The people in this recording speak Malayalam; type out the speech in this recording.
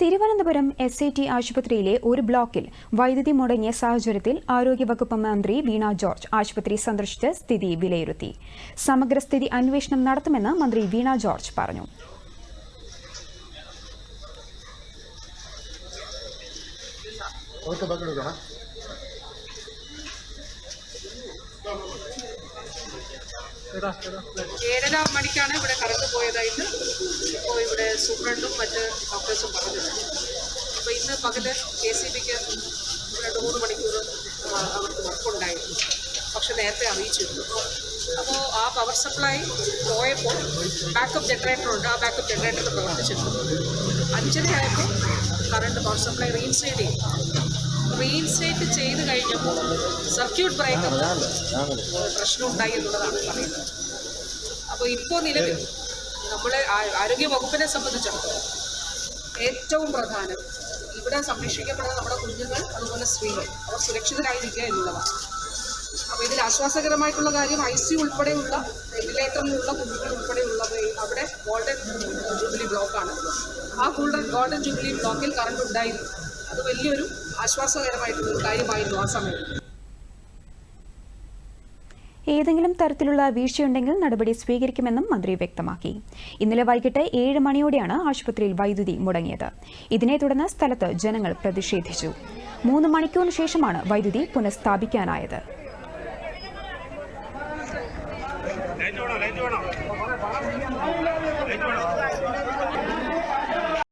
തിരുവനന്തപുരം എസ് ഐ ടി ആശുപത്രിയിലെ ഒരു ബ്ലോക്കിൽ വൈദ്യുതി മുടങ്ങിയ സാഹചര്യത്തിൽ ആരോഗ്യവകുപ്പ് മന്ത്രി വീണ ജോർജ് ആശുപത്രി സന്ദർശിച്ച് സ്ഥിതി വിലയിരുത്തി. സമഗ്ര സ്ഥിതി അന്വേഷണം നടത്തുമെന്ന് മന്ത്രി വീണ ജോർജ് പറഞ്ഞു. ഏഴര മണിക്കാണ് ഇവിടെ കറണ്ട് പോയതായിട്ട് സൂപ്രണ്ടും മറ്റ് ഡോക്ടേഴ്സും പറഞ്ഞിട്ടുണ്ട്. അപ്പോൾ ഇന്ന് പകൽ കെ സി ബിക്ക് രണ്ട് മൂന്ന് മണിക്കൂർ അവർക്ക് വർക്കുണ്ടായിരുന്നു പക്ഷെ നേരത്തെ അറിയിച്ചിരുന്നു. അപ്പോൾ ആ പവർ സപ്ലൈ പോയപ്പോൾ ബാക്കപ്പ് ജനറേറ്റർ ഉണ്ട്. ആ ബാക്കപ്പ് ജനറേറ്റർ പ്രവർത്തിച്ചിട്ടുണ്ട് അഞ്ചര ആയപ്പോൾ കറണ്ട് പവർ സപ്ലൈ റീഇൻസ്റ്റേറ്റ് ചെയ്തു. റീഇൻസ്റ്റേറ്റ് ചെയ്ത് കഴിഞ്ഞപ്പോൾ സർക്യൂട്ട് ബ്രേക്കർ പ്രശ്നം ഉണ്ടായി എന്നുള്ളതാണ് പറയുന്നത്. അപ്പോൾ ഇപ്പോൾ നിലവിൽ നമ്മുടെ ആ- ആരോഗ്യ വകുപ്പിനെ സംബന്ധിച്ചിടത്തോളം ഏറ്റവും പ്രധാനം ഇവിടെ സംരക്ഷിക്കപ്പെടുന്ന നമ്മുടെ കുഞ്ഞുങ്ങൾ അതുപോലെ സ്ത്രീകൾ. അവർ സുരക്ഷിതരായിരിക്കുക എന്നുള്ളതാണ്. അപ്പോൾ ഇതിൽ ആശ്വാസകരമായിട്ടുള്ള കാര്യം ഐ സി ഉൾപ്പെടെയുള്ള വെന്റിലേറ്ററിലുള്ള കുഞ്ഞുങ്ങൾ ഉൾപ്പെടെയുള്ളത് അവിടെ ഗോൾഡൻ ജൂബിലി ബ്ലോക്കാണ്. ആ ഗോൾഡൻ ഗോൾഡൻ ജൂബിലി ബ്ലോക്കിൽ കറണ്ട് ഉണ്ടായിരുന്നു. അത് വലിയൊരു ആശ്വാസകരമായിട്ടുള്ള ഒരു കാര്യമായിരുന്നു ആ സമയത്ത് ഏതെങ്കിലും തരത്തിലുള്ള വീഴ്ചയുണ്ടെങ്കിൽ നടപടി സ്വീകരിക്കുമെന്നും മന്ത്രി വ്യക്തമാക്കി. ഇന്നലെ വൈകിട്ട് ഏഴ് മണിയോടെയാണ് ആശുപത്രിയിൽ വൈദ്യുതി മുടങ്ങിയത്. ഇതിനെ തുടർന്ന് സ്ഥലത്ത് ജനങ്ങൾ പ്രതിഷേധിച്ചു. മൂന്ന് മണിക്കൂറിന് ശേഷമാണ് വൈദ്യുതി പുനഃസ്ഥാപിക്കാനായത്.